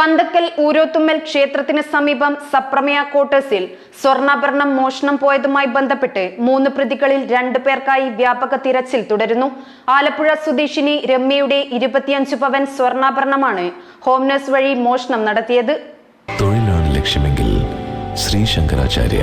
പന്തക്കൽ ഊരോത്തുമ്മൽ ക്ഷേത്രത്തിന് സമീപം സപ്രമയ ക്വാർട്ടേഴ്സിൽ സ്വർണാഭരണം മോഷണം പോയതുമായി ബന്ധപ്പെട്ട് മൂന്ന് പ്രതികളിൽ രണ്ടു പേർക്കായി വ്യാപക തിരച്ചിൽ തുടരുന്നു. ആലപ്പുഴ സ്വദേശിനി രമ്യയുടെ ഇരുപത്തിയഞ്ച് പവൻ സ്വർണാഭരണമാണ് ഹോംനേഴ്സ് വഴി മോഷണം നടത്തിയത്. തൊഴിലാണ് ലക്ഷ്യമെങ്കിൽ ശ്രീ ശങ്കരാചാര്യ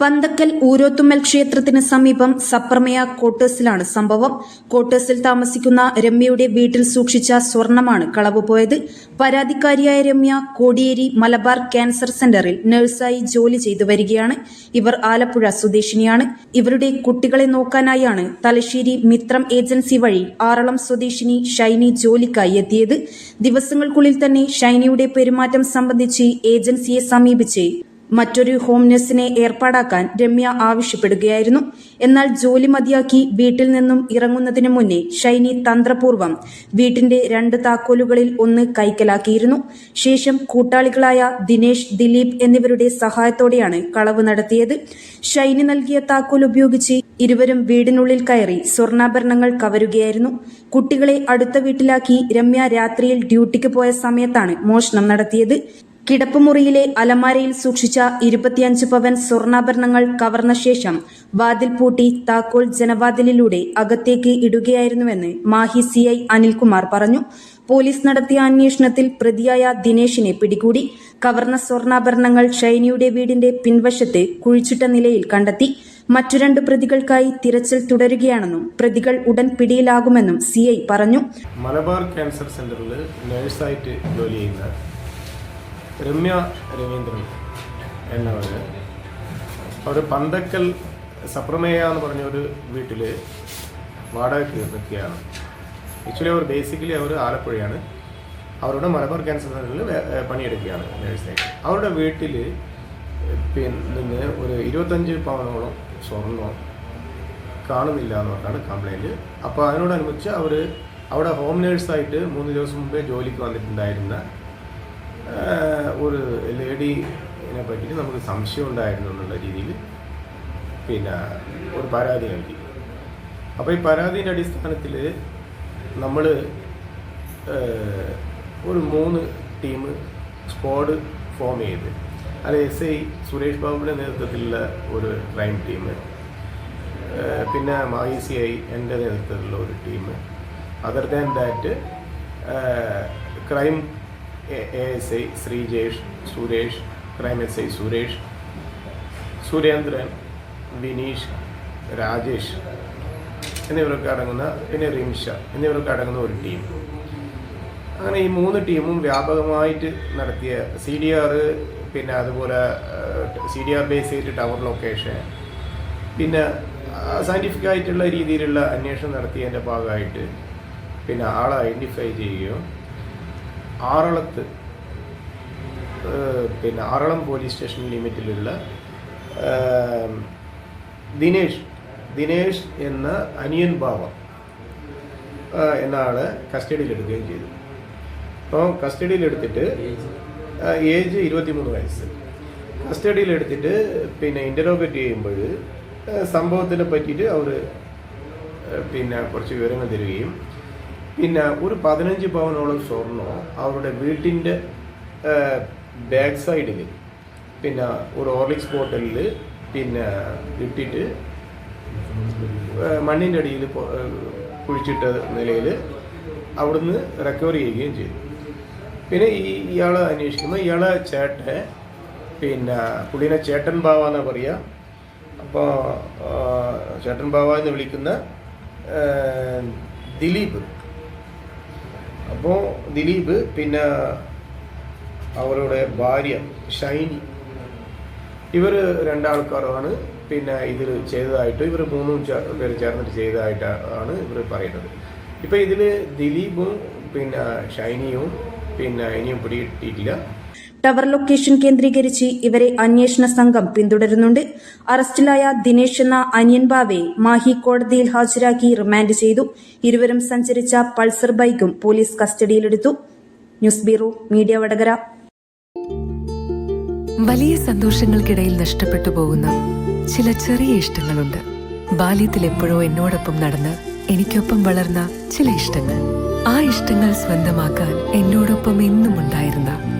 പന്തക്കൽ ഊരോത്തുമ്മൽ ക്ഷേത്രത്തിന് സമീപം സപ്രമയ കോട്ടേഴ്സിലാണ് സംഭവം. കോട്ടേഴ്സിൽ താമസിക്കുന്ന രമ്യയുടെ വീട്ടിൽ സൂക്ഷിച്ച സ്വർണമാണ് കളവുപോയത് പരാതിക്കാരിയായ രമ്യ കോടിയേരി മലബാർ ക്യാൻസർ സെന്ററിൽ നഴ്സായി ജോലി ചെയ്തു വരികയാണ്. ഇവർ ആലപ്പുഴ സ്വദേശിനിയാണ്. ഇവരുടെ കുട്ടികളെ നോക്കാനായാണ് തലശ്ശേരി മിത്രം ഏജൻസി വഴി ആറളം സ്വദേശിനി ഷൈനി ജോലിക്കായി എത്തിയത്. ദിവസങ്ങൾക്കുള്ളിൽ തന്നെ ഷൈനിയുടെ പെരുമാറ്റം സംബന്ധിച്ച് ഏജൻസിയെ സമീപിച്ച് മറ്റൊരു ഹോം നഴ്സിനെ ഏർപ്പാടാക്കാൻ രമ്യ ആവശ്യപ്പെടുകയായിരുന്നു. എന്നാൽ ജോലി മതിയാക്കി വീട്ടിൽ നിന്നും ഇറങ്ങുന്നതിന് മുന്നേ ഷൈനി തന്ത്രപൂർവം വീട്ടിന്റെ രണ്ട് താക്കോലുകളിൽ ഒന്ന് കൈക്കലാക്കിയിരുന്നു. ശേഷം കൂട്ടാളികളായ ദിനേശ് ദിലീപ് എന്നിവരുടെ സഹായത്തോടെയാണ് കളവ് നടത്തിയത്. ഷൈനി നൽകിയ താക്കോൽ ഉപയോഗിച്ച് ഇരുവരും വീടിനുള്ളിൽ കയറി സ്വർണാഭരണങ്ങൾ കവരുകയായിരുന്നു. കുട്ടികളെ അടുത്ത വീട്ടിലാക്കി രമ്യ രാത്രിയിൽ ഡ്യൂട്ടിക്ക് പോയ സമയത്താണ് മോഷണം നടത്തിയത്. കിടപ്പുമുറിയിലെ അലമാരയിൽ സൂക്ഷിച്ച ഇരുപത്തിയഞ്ച് പവൻ സ്വർണാഭരണങ്ങൾ കവർന്ന ശേഷം വാതിൽ പൂട്ടി താക്കോൽ ജനവാതിലിലൂടെ അകത്തേക്ക് ഇടുകയായിരുന്നുവെന്ന് മാഹി സി ഐ അനിൽകുമാർ പറഞ്ഞു. പോലീസ് നടത്തിയ അന്വേഷണത്തിൽ പ്രതിയായ ദിനേശിനെ പിടികൂടി കവർന്ന സ്വർണാഭരണങ്ങൾ ഷൈനിയുടെ വീടിന്റെ പിൻവശത്ത് കുഴിച്ചിട്ട നിലയിൽ കണ്ടെത്തി. മറ്റു രണ്ട് പ്രതികൾക്കായി തിരച്ചിൽ തുടരുകയാണെന്നും പ്രതികൾ ഉടൻ പിടിയിലാകുമെന്നും സി പറഞ്ഞു. മലബാർ ക്യാൻസർ സെന്ററിൽ നഴ്സായിട്ട് ജോലി ചെയ്യുന്ന രമ്യ രവീന്ദ്രൻ എന്നവർ അവർ പന്തക്കൽ സപ്രമേയ എന്ന് പറഞ്ഞ ഒരു വീട്ടിൽ വാടകയ്ക്ക് നിൽക്കുകയാണ് ആക്ച്വലി അവർ ബേസിക്കലി അവർ ആലപ്പുഴയാണ്. അവരുടെ മലബാർ ക്യാൻസർ സെന്ററിൽ പണിയെടുക്കുകയാണ് നേഴ്സായിട്ട് അവരുടെ വീട്ടിൽ പിന്നെ ഒരു ഇരുപത്തഞ്ച് പവനോളം സ്വർണം കാണുന്നില്ല എന്ന് പറഞ്ഞാണ് കംപ്ലൈന്റ് അപ്പോൾ അതിനോടനുബന്ധിച്ച് അവർ അവിടെ ഹോം നേഴ്സായിട്ട് മൂന്ന് ദിവസം മുമ്പേ ജോലിക്ക് വന്നിട്ടുണ്ടായിരുന്ന ലേഡീനെ പറ്റിയിട്ട് നമുക്ക് സംശയം ഉണ്ടായിരുന്നു എന്നുള്ള രീതിയിൽ പിന്നെ ഒരു പരാതി നൽകി. അപ്പോൾ ഈ പരാതിന്റെ അടിസ്ഥാനത്തിൽ നമ്മൾ ഒരു മൂന്ന് ടീം സ്ക്വാഡ് ഫോം ചെയ്ത് അത് എസ് ഐ സുരേഷ് ബാബുവിന്റെ നേതൃത്വത്തിലുള്ള ഒരു ക്രൈം ടീം പിന്നെ മായി സി ഐ എന്റെ നേതൃത്വത്തിലുള്ള ഒരു team other than that crime A S I Sreejesh Suresh crime S I Suresh Surendran Vineesh Rajesh എന്നിവരൊക്കെ അടങ്ങുന്ന പിന്നെ റിംഷ എന്നിവരൊക്കെ അടങ്ങുന്ന ഒരു ടീം. അങ്ങനെ ഈ മൂന്ന് ടീമും വ്യാപകമായിട്ട് നടത്തിയ സി ഡി ആർ പിന്നെ അതുപോലെ സി ഡി ആർ ബേസ് ചെയ്തിട്ട് ടവർ ലൊക്കേഷൻ പിന്നെ സയന്റിഫിക് ആയിട്ടുള്ള രീതിയിലുള്ള അന്വേഷണം നടത്തിയതിന്റെ ഭാഗമായിട്ട് പിന്നെ ആളെ ഐഡന്റിഫൈ ചെയ്യുകയും ആറളത്ത് പിന്നെ ആറളം പോലീസ് സ്റ്റേഷൻ ലിമിറ്റിലുള്ള ദിനേഷ് ദിനേഷ് എന്ന അനിയൻ ബാബ എന്ന ആളെ കസ്റ്റഡിയിലെടുക്കുകയും ചെയ്തു. അപ്പോൾ കസ്റ്റഡിയിലെടുത്തിട്ട് ഏജ് ഇരുപത്തിമൂന്ന് വയസ്സ്. കസ്റ്റഡിയിലെടുത്തിട്ട് പിന്നെ ഇന്ററോഗേറ്റ് ചെയ്യുമ്പോൾ സംഭവത്തിനെ പറ്റിയിട്ട് അവർ പിന്നെ കുറച്ച് വിവരങ്ങൾ തരികയും പിന്നെ ഒരു പതിനഞ്ച് പവനോളം സ്വർണം അവരുടെ വീട്ടിന്റെ ബാക്ക് സൈഡിൽ പിന്നെ ഒരു ഓർലിക്സ് ബോട്ടലിൽ പിന്നെ ഇട്ടിട്ട് മണ്ണിന്റെ അടിയിൽ കുഴിച്ചിട്ട നിലയിൽ അവിടുന്ന് റിക്കവർ ചെയ്യുകയും ചെയ്തു. പിന്നെ ഈ ഇയാളെ അന്വേഷിക്കുമ്പോൾ ഇയാളെ ചേട്ടൻ പിന്നെ പുള്ളിനെ ചേട്ടൻ ബാവ എന്നാ പറയുക അപ്പോൾ ചേട്ടൻ ബാവ എന്ന് വിളിക്കുന്ന ദിലീപ്. അപ്പോൾ ദിലീപ് പിന്നെ അവരുടെ ഭാര്യ ഷൈനി. ഇവർ രണ്ടാൾക്കാരാണ്. പിന്നെ ഇതിൽ ചെയ്തതായിട്ട് ഇവർ മൂന്നും പേര് ചേർന്നിട്ട് ചെയ്തതായിട്ടാണ് ഇവർ പറയുന്നത്. ഇപ്പം ഇതിൽ ദിലീപും പിന്നെ ഷൈനിയും പിന്നെ ഇനിയും പിടികിട്ടിയിട്ടില്ല. ടവർ ലൊക്കേഷൻ കേന്ദ്രീകരിച്ച് ഇവരെ അന്വേഷണ സംഘം പിന്തുടരുന്നുണ്ട്. അറസ്റ്റിലായ ദിനേശ് എന്ന അനിയൻ ബാവെ മാഹി കോടതിയിൽ ഹാജരാക്കി റിമാൻഡ് ചെയ്തു. ഇരുവരും സഞ്ചരിച്ച പൾസർ ബൈക്കും പോലീസ് കസ്റ്റഡിയിലെടുത്തു. News bureau media Vadakara. വലിയ സന്തോഷങ്ങൾക്കിടയിൽ നഷ്ടപ്പെട്ടു പോകുന്ന ചില ചെറിയ ഇഷ്ടങ്ങളുണ്ട്. ബാല്യത്തിൽ എപ്പോഴോ എന്നോടൊപ്പം നടന്ന് എനിക്കൊപ്പം വളർന്ന ചില ഇഷ്ടങ്ങൾ. ആ ഇഷ്ടങ്ങൾ സ്വന്തമാക്കാൻ എന്നോടൊപ്പം എന്നും ഉണ്ടായിരുന്ന